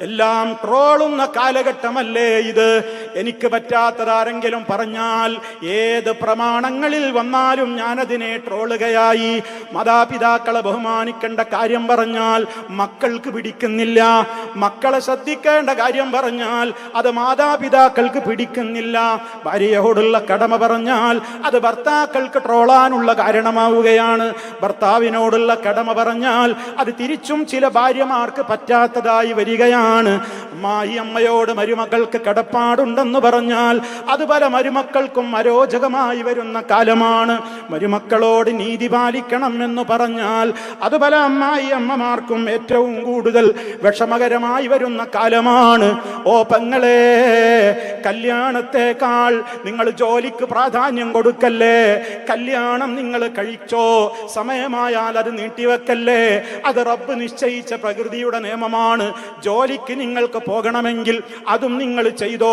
എല്ലാം ട്രോളുന്ന കാലഘട്ടമല്ലേ ഇത്? എനിക്ക് പറ്റാത്തതാരെങ്കിലും പറഞ്ഞാൽ ഏത് പ്രമാണങ്ങളിൽ വന്നാലും ഞാനതിനെ ട്രോളുകയായി. മാതാപിതാക്കളെ ബഹുമാനിക്കേണ്ട കാര്യം പറഞ്ഞാൽ മക്കൾക്ക് പിടിക്കുന്നില്ല. മക്കളെ ശ്രദ്ധിക്കേണ്ട കാര്യം പറഞ്ഞാൽ അത് മാതാപിതാക്കൾക്ക് പിടിക്കുന്നില്ല. ഭാര്യയോടുള്ള കടമ പറഞ്ഞാൽ അത് ഭർത്താക്കൾക്ക് ട്രോളാനുള്ള കാരണമാവുകയാണ്. ഭർത്താവിനോടുള്ള കടമ പറഞ്ഞാൽ അത് തിരിച്ചും ചില ഭാര്യമാർക്ക് പറ്റാത്തതായി വരികയാണ്. അമ്മായി അമ്മയോട് മരുമക്കൾക്ക് കടപ്പാടുണ്ടെന്ന് പറഞ്ഞാൽ അത് പല മരുമക്കൾക്കും അരോചകമായി വരുന്ന കാലമാണ്. മരുമക്കളോട് നീതി പാലിക്കണം എന്ന് പറഞ്ഞാൽ അത് പല അമ്മായി അമ്മമാർക്കും ഏറ്റവും കൂടുതൽ വിഷമകരമായി വരുന്ന കാലമാണ്. ഓ പെങ്ങളെ കല്യാണത്തെക്കാൾ നിങ്ങൾ ജോലിക്ക് പ്രാധാന്യം കൊടുക്കല്ലേ? കല്യാണം നിങ്ങൾ കഴിച്ചോ? സമയമായാൽ അത് നീട്ടിവെക്കല്ലേ? അത് റബ്ബ് നിശ്ചയിച്ച പ്രകൃതിയുടെ നിയമമാണ്. ജോലിക്ക് നിങ്ങൾക്ക് പോകണമെങ്കിൽ അതും നിങ്ങൾ ചെയ്തോ